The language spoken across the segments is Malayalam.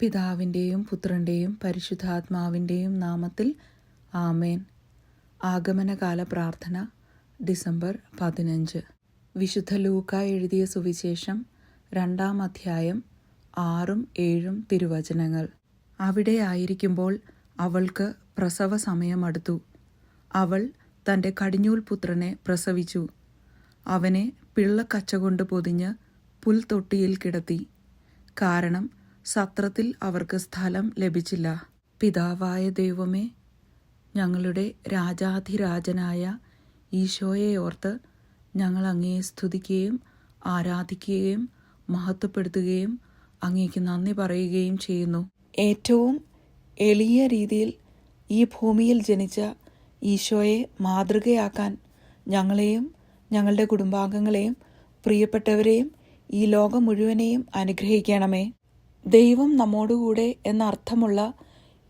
പിതാവിന്റെയും പുത്രന്റെയും പരിശുദ്ധാത്മാവിന്റെയും നാമത്തിൽ ആമേൻ. ആഗമനകാല പ്രാർത്ഥന ഡിസംബർ പതിനഞ്ച്. വിശുദ്ധ ലൂക്ക എഴുതിയ സുവിശേഷം രണ്ടാം അധ്യായം ആറും ഏഴും തിരുവചനങ്ങൾ. അവിടെ ആയിരിക്കുമ്പോൾ അവൾക്ക് പ്രസവ സമയമടുത്തു. അവൾ തന്റെ കടിഞ്ഞൂൽ പുത്രനെ പ്രസവിച്ചു. അവനെ പിള്ളക്കച്ച കൊണ്ട് പൊതിഞ്ഞ് പുൽത്തൊട്ടിയിൽ കിടത്തി. കാരണം സത്രത്തിൽ അവർക്ക് സ്ഥലം ലഭിച്ചില്ല. പിതാവായ ദൈവമേ ഞങ്ങളുടെ രാജാധിരാജനായ ഈശോയെ ഓർത്ത് ഞങ്ങൾ അങ്ങയെ സ്തുതിക്കുകയും ആരാധിക്കുകയും മഹത്വപ്പെടുത്തുകയും അങ്ങേക്ക് നന്ദി പറയുകയും ചെയ്യുന്നു. ഏറ്റവും എളിയ രീതിയിൽ ഈ ഭൂമിയിൽ ജനിച്ച ഈശോയെ മാതൃകയാക്കാൻ ഞങ്ങളെയും ഞങ്ങളുടെ കുടുംബാംഗങ്ങളെയും പ്രിയപ്പെട്ടവരെയും ഈ ലോകം മുഴുവനെയും അനുഗ്രഹിക്കണമേ. ദൈവം നമ്മോടുകൂടെ എന്ന അർത്ഥമുള്ള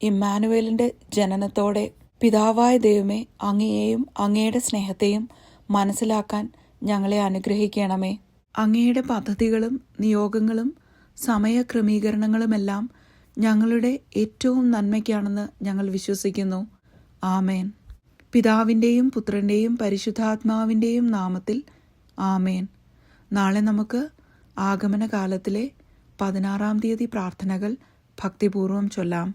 ഇമ്മാനുവേലിന്റെ ജനനത്തോടെ പിതാവായ ദൈവമേ അങ്ങയെയും അങ്ങയുടെ സ്നേഹത്തെയും മനസ്സിലാക്കാൻ ഞങ്ങളെ അനുഗ്രഹിക്കണമേ. അങ്ങയുടെ പദ്ധതികളും നിയോഗങ്ങളും സമയക്രമീകരണങ്ങളുമെല്ലാം ഞങ്ങളുടെ ഏറ്റവും നന്മയ്ക്കാണെന്ന് ഞങ്ങൾ വിശ്വസിക്കുന്നു. ആമേൻ. പിതാവിന്റെയും പുത്രന്റെയും പരിശുദ്ധാത്മാവിന്റെയും നാമത്തിൽ ആമേൻ. നാളെ നമുക്ക് ആഗമന കാലത്തിലെ പതിനാറാം തീയതി പ്രാർത്ഥനകൾ ഭക്തിപൂർവം ചൊല്ലാം.